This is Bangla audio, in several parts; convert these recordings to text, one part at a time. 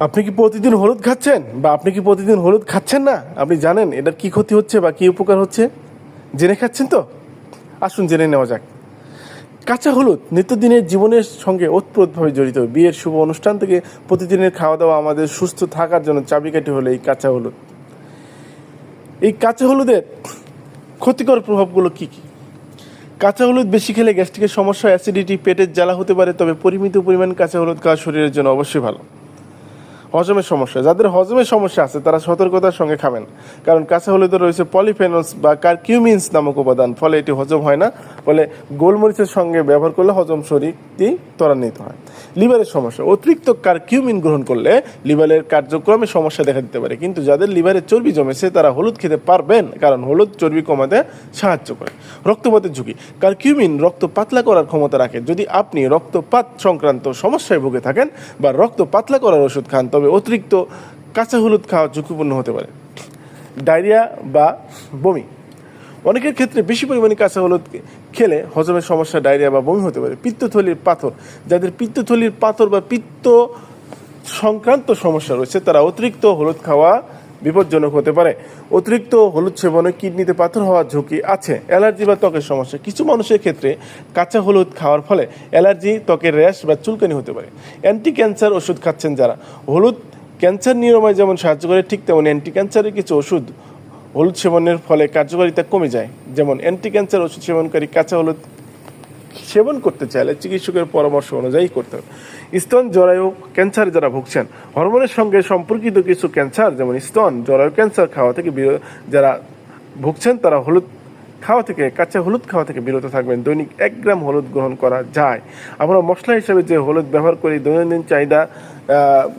আপনি কি প্রতিদিন হলুদ খাচ্ছেন? বা আপনি কি প্রতিদিন হলুদ খাচ্ছেন না? আপনি জানেন এটার কি ক্ষতি হচ্ছে বা কি উপকার হচ্ছে? জেনে খাচ্ছেন তো? আসুন জেনে নেওয়া যাক। কাঁচা হলুদ নিত্যদিনের জীবনের সঙ্গে ওতপ্রোতভাবে জড়িত। বিয়ের শুভ অনুষ্ঠান থেকে প্রতিদিনের খাওয়া দাওয়া আমাদের সুস্থ থাকার জন্য চাবিকাঠি হলো এই কাঁচা হলুদ। এই কাঁচা হলুদের ক্ষতিকর প্রভাবগুলো কি কি? কাঁচা হলুদ বেশি খেলে গ্যাস্ট্রিকের সমস্যা, অ্যাসিডিটি, পেটের জ্বালা হতে পারে, তবে পরিমিত পরিমাণ কাঁচা হলুদ খাওয়া শরীরের জন্য অবশ্যই ভালো। হজমের সমস্যা। যাদের হজমের সমস্যা আছে, তারা সতর্কতার সঙ্গে খাবেন। কারণ কাঁচা হলুদে রয়েছে পলিফেনলস বা কারকিউমিনস নামক উপাদান। ফলে এটি হজম হয় না। ফলে গোলমরিচের সঙ্গে ব্যবহার করলে হজম শরীরটি ত্বরান্বিত হয়। লিভারের সমস্যা। অতিরিক্ত কারকিউমিন গ্রহণ করলে লিভারের কার্যক্রমে সমস্যা দেখা দিতে পারে। কিন্তু যাদের লিভারে চর্বি জমেছে, তারা হলুদ খেতে পারবেন। কারণ হলুদ চর্বি কমাতে সাহায্য করে। রক্তপাতের ঝুঁকি। কারকিউমিন রক্ত পাতলা করার ক্ষমতা রাখে। যদি আপনি রক্তপাত সংক্রান্ত সমস্যায় ভুগে থাকেন বা রক্ত পাতলা করার ওষুধ খান, তবে অতিরিক্ত কাঁচা হলুদ খাওয়া ঝুঁকিপূর্ণ হতে পারে। ডায়রিয়া বা বমি। অনেকের ক্ষেত্রে বেশি পরিমাণে কাঁচা হলুদ খেলে হজমের সমস্যা, ডায়রিয়া বা বমি হতে পারে। পিত্তথলির পাথর। যাদের পিত্তথলির পাথর বা পিত্ত সংক্রান্ত সমস্যা রয়েছে, তারা অতিরিক্ত হলুদ খাওয়া বিপজ্জনক হতে পারে। অতিরিক্ত হলুদ সেবনে কিডনিতে পাথর হওয়ার ঝুঁকি আছে। অ্যালার্জি বা ত্বকের সমস্যা। কিছু মানুষের ক্ষেত্রে কাঁচা হলুদ খাওয়ার ফলে অ্যালার্জি, ত্বকের র্যাশ বা চুলকানি হতে পারে। অ্যান্টি ক্যান্সার ওষুধ খাচ্ছেন যারা। হলুদ ক্যান্সার নিরাময় যেমন সাহায্য করে, ঠিক তেমন অ্যান্টি ক্যান্সারের কিছু ওষুধ হলুদ সেবনের ফলে কার্যকারিতা কমে যায়। যেমন অ্যান্টি ক্যান্সার ওষুধ সেবনকারী কাঁচা হলুদ সেবন করতে চাইলে চিকিৎসকের পরামর্শ অনুযায়ী করতে হবে। স্তন জরায়ু ক্যান্সার যারা ভুগছেন, হরমোনের সঙ্গে সম্পর্কিত কিছু ক্যান্সার, যেমন স্তন জরায়ু ক্যান্সার খাওয়া থেকে যারা ভুগছেন, তারা হলুদ খাওয়া থেকে, কাঁচা হলুদ খাওয়া থেকে বিরত থাকবেন। দৈনিক এক গ্রাম হলুদ গ্রহণ করা যায়। আমরা মশলা হিসেবে যে হলুদ ব্যবহার করি, দৈনন্দিন চাহিদা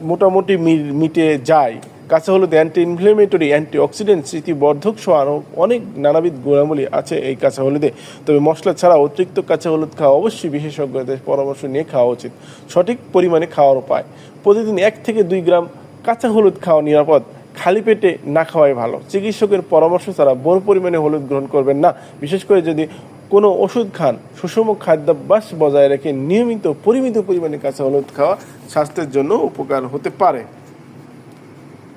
মোটামুটি মিটে যায়। কাঁচা হলুদ অ্যান্টি ইনফ্লেমেটরি অ্যান্টি অক্সিডেন্ট স্মৃতিবর্ধক সহ আরও অনেক নানাবিধ গুণাবলী আছে এই কাঁচা হলুদে। তবে মশলা ছাড়া অতিরিক্ত কাঁচা হলুদ খাওয়া অবশ্যই বিশেষজ্ঞদের পরামর্শ নিয়ে খাওয়া উচিত। সঠিক পরিমাণে খাওয়ার উপায় প্রতিদিন এক থেকে দুই গ্রাম কাঁচা হলুদ খাওয়া নিরাপদ। খালি পেটে না খাওয়াই ভালো। চিকিৎসকের পরামর্শ ছাড়া বড় পরিমাণে হলুদ গ্রহণ করবেন না। বিশেষ করে যদি কোনো ওষুধ খান, সুষম খাদ্যাভ্যাস বজায় রেখে নিয়মিত পরিমিত পরিমাণে কাঁচা হলুদ খাওয়া স্বাস্থ্যের জন্য উপকার হতে পারে।